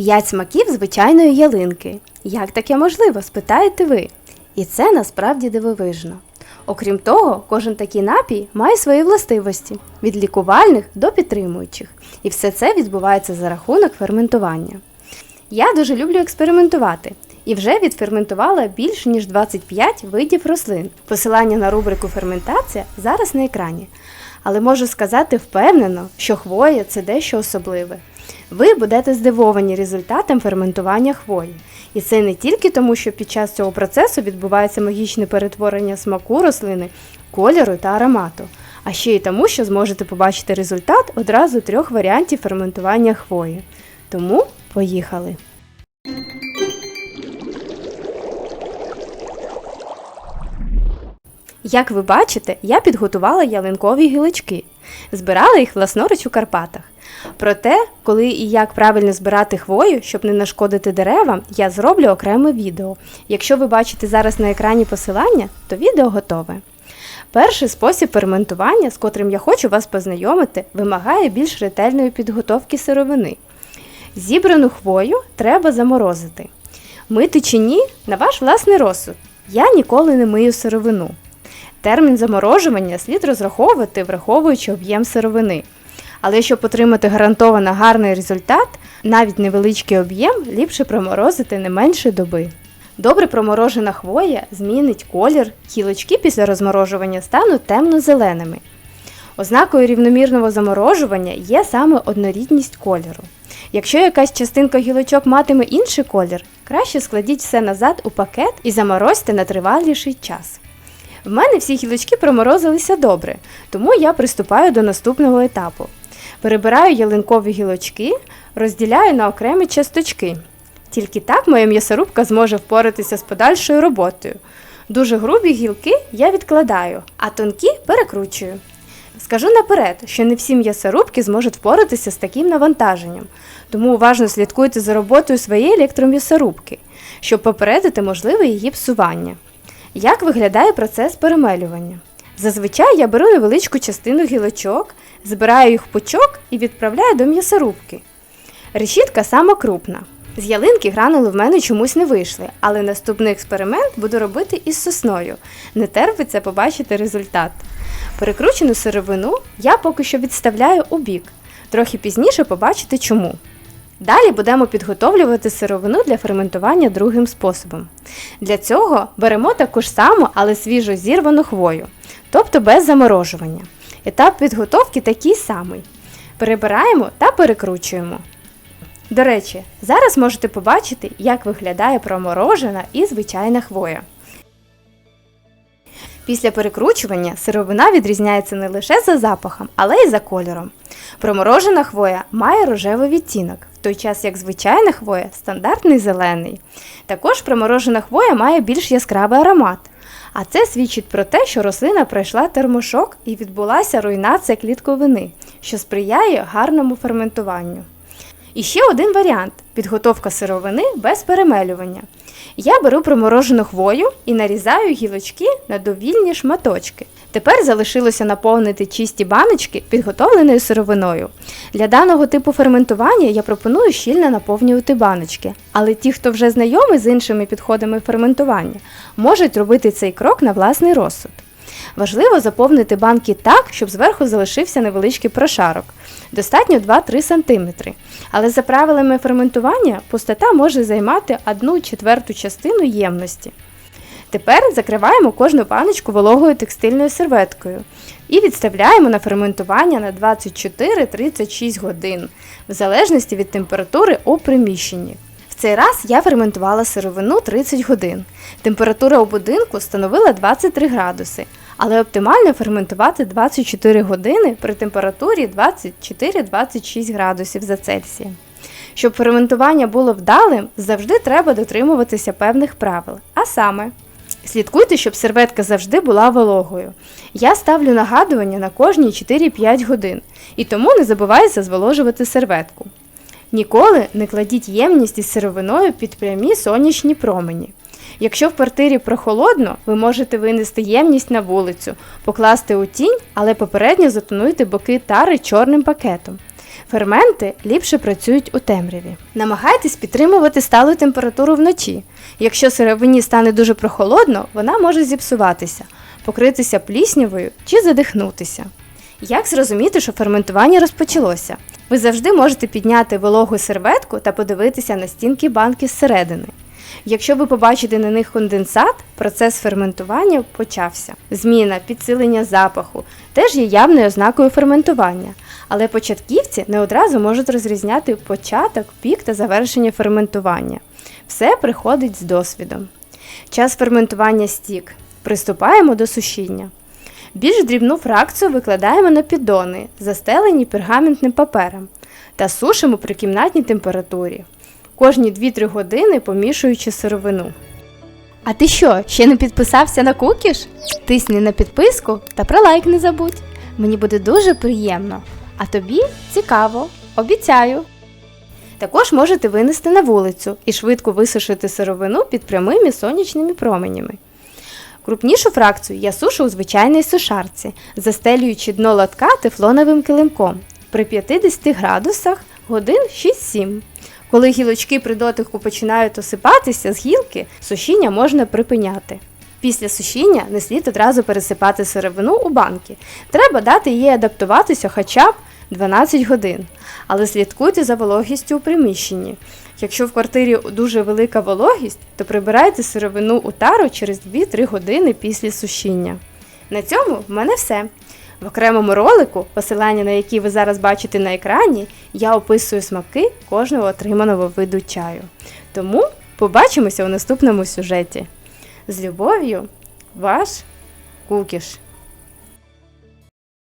П'ять смаків звичайної ялинки. Як таке можливо, спитаєте ви? І це насправді дивовижно. Окрім того, кожен такий напій має свої властивості від лікувальних до підтримуючих. І все це відбувається за рахунок ферментування. Я дуже люблю експериментувати і вже відферментувала більше ніж 25 видів рослин. Посилання на рубрику ферментація зараз на екрані. Але можу сказати впевнено, що хвоя це дещо особливе. Ви будете здивовані результатом ферментування хвої. І це не тільки тому, що під час цього процесу відбувається магічне перетворення смаку рослини, кольору та аромату, а ще й тому, що зможете побачити результат одразу трьох варіантів ферментування хвої. Тому поїхали! Як ви бачите, я підготувала ялинкові гілочки. Збирала їх власноруч у Карпатах. Про те, коли і як правильно збирати хвою, щоб не нашкодити деревам, я зроблю окреме відео. Якщо ви бачите зараз на екрані посилання, то відео готове. Перший спосіб ферментування, з котрим я хочу вас познайомити, вимагає більш ретельної підготовки сировини. Зібрану хвою треба заморозити. Мити чи ні на ваш власний розсуд. Я ніколи не мию сировину. Термін заморожування слід розраховувати, враховуючи об'єм сировини. Але щоб отримати гарантовано гарний результат, навіть невеличкий об'єм ліпше проморозити не менше доби. Добре проморожена хвоя змінить колір, гілочки після розморожування стануть темно-зеленими. Ознакою рівномірного заморожування є саме однорідність кольору. Якщо якась частинка гілочок матиме інший колір, краще складіть все назад у пакет і заморозьте на триваліший час. В мене всі гілочки проморозилися добре, тому я приступаю до наступного етапу. Перебираю ялинкові гілочки, розділяю на окремі часточки. Тільки так моя м'ясорубка зможе впоратися з подальшою роботою. Дуже грубі гілки я відкладаю, а тонкі перекручую. Скажу наперед, що не всі м'ясорубки зможуть впоратися з таким навантаженням, тому уважно слідкуйте за роботою своєї електром'ясорубки, щоб попередити можливе її псування. Як виглядає процес перемелювання? Зазвичай я беру невеличку частину гілочок, збираю їх в пучок і відправляю до м'ясорубки. Решітка сама крупна. З ялинки гранули в мене чомусь не вийшли, але наступний експеримент буду робити із сосною. Не терпиться побачити результат. Перекручену сировину я поки що відставляю у бік. Трохи пізніше побачите чому. Далі будемо підготовлювати сировину для ферментування другим способом. Для цього беремо таку ж саму, але свіжо зірвану хвою, тобто без заморожування. Етап підготовки такий самий. Перебираємо та перекручуємо. До речі, зараз можете побачити, як виглядає проморожена і звичайна хвоя. Після перекручування сировина відрізняється не лише за запахом, але й за кольором. Проморожена хвоя має рожевий відтінок, той час як звичайна хвоя стандартний зелений. Також проморожена хвоя має більш яскравий аромат. А це свідчить про те, що рослина пройшла термошок і відбулася руйнація клітковини, що сприяє гарному ферментуванню. І ще один варіант підготовка сировини без перемелювання. Я беру проморожену хвою і нарізаю гілочки на довільні шматочки. Тепер залишилося наповнити чисті баночки підготовленою сировиною. Для даного типу ферментування я пропоную щільно наповнювати баночки, але ті, хто вже знайомий з іншими підходами ферментування, можуть робити цей крок на власний розсуд. Важливо заповнити банки так, щоб зверху залишився невеличкий прошарок. Достатньо 2-3 см. Але за правилами ферментування пустота може займати 1 четверту частину ємності. Тепер закриваємо кожну баночку вологою текстильною серветкою і відставляємо на ферментування на 24-36 годин, в залежності від температури у приміщенні. В цей раз я ферментувала сировину 30 годин. Температура у будинку становила 23 градуси, але оптимально ферментувати 24 години при температурі 24-26 градусів за Цельсієм. Щоб ферментування було вдалим, завжди треба дотримуватися певних правил. А саме, слідкуйте, щоб серветка завжди була вологою. Я ставлю нагадування на кожні 4-5 годин, і тому не забувайте зволожувати серветку. Ніколи не кладіть ємність із сировиною під прямі сонячні промені. Якщо в квартирі прохолодно, ви можете винести ємність на вулицю, покласти у тінь, але попередньо затонуйте боки тари чорним пакетом. Ферменти ліпше працюють у темряві. Намагайтесь підтримувати сталу температуру вночі. Якщо сировині стане дуже прохолодно, вона може зіпсуватися, покритися пліснявою чи задихнутися. Як зрозуміти, що ферментування розпочалося? Ви завжди можете підняти вологу серветку та подивитися на стінки банки зсередини. Якщо ви побачите на них конденсат, процес ферментування почався. Зміна, підсилення запаху теж є явною ознакою ферментування, але початківці не одразу можуть розрізняти початок, пік та завершення ферментування. Все приходить з досвідом. Час ферментування стік. Приступаємо до сушіння. Більш дрібну фракцію викладаємо на піддони, застелені пергаментним папером, та сушимо при кімнатній температурі. Кожні 2-3 години помішуючи сировину. А ти що, ще не підписався на кукіш? Тисни на підписку та про лайк не забудь. Мені буде дуже приємно. А тобі цікаво, обіцяю. Також можете винести на вулицю і швидко висушити сировину під прямими сонячними променями. Крупнішу фракцію я сушу у звичайній сушарці, застелюючи дно лотка тефлоновим килимком при 50 градусах годин 6-7. Коли гілочки при дотику починають осипатися з гілки, сушіння можна припиняти. Після сушіння не слід одразу пересипати сировину у банки. Треба дати їй адаптуватися хоча б 12 годин. Але слідкуйте за вологістю у приміщенні. Якщо в квартирі дуже велика вологість, то прибирайте сировину у тару через 2-3 години після сушіння. На цьому в мене все. В окремому ролику, посилання на який ви зараз бачите на екрані, я описую смаки кожного отриманого виду чаю. Тому побачимося у наступному сюжеті. З любов'ю, ваш Кукіш.